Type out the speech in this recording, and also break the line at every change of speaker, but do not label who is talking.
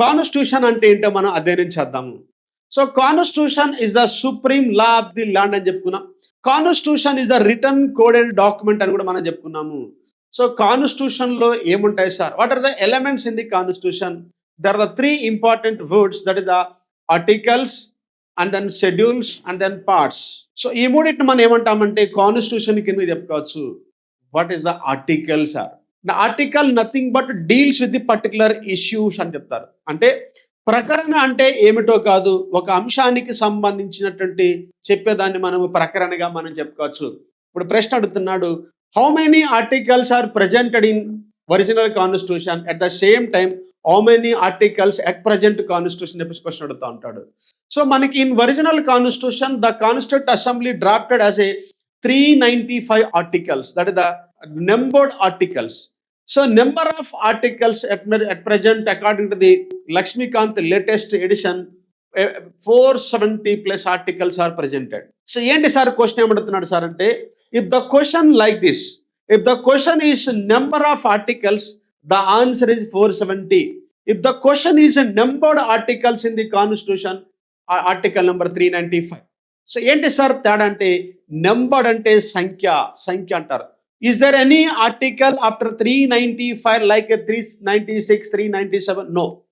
Constitution అంటే ఏంటో మనం అధ్యయనం చేద్దాము. So constitution is the supreme law of the land అని చెప్పుకున్నాం. Constitution is the written coded document అని కూడా మనం చెప్పుకున్నాము. సో కాన్స్టిట్యూషన్లో ఏముంటాయి sir what are the elements in the constitution there the three important words that is the articles and then schedules and then parts so ఈ మూడింటిని మనం ఏమంటామంటే కాన్స్టిట్యూషన్ కింద చెప్పుకోవచ్చు. What is the article sir article nothing but deals with the particular issues అని చెప్తారు. అంటే ప్రకరణ అంటే ఏమిటో కాదు ఒక అంశానికి సంబంధించినటువంటి చెప్పేదాన్ని మనము ప్రకరణగా మనం చెప్పుకోవచ్చు. ఇప్పుడు ప్రశ్న అడుగుతున్నాడు how many articles are presented in original constitution at the same time how many articles at present constitution చెప్పేసి క్వశ్చన్ అడుగుతూ ఉంటాడు. సో మనకి in original constitution the constitute assembly drafted as a three ninety five articles that is the numbered articles so number of articles at at present according to the Lakshmikanth latest edition four seventy plus articles are presented so ఏంటి sir question ఏమడుతున్నాడు sir అంటే if the question like this if the question is number of articles the answer is four seventy if the question is numbered articles in the constitution article number three ninety five so ఏంటి sir తేడా అంటే numbered అంటే సంఖ్య సంఖ్య అంటారు. Is there any article after 395 like a 396, 397? No.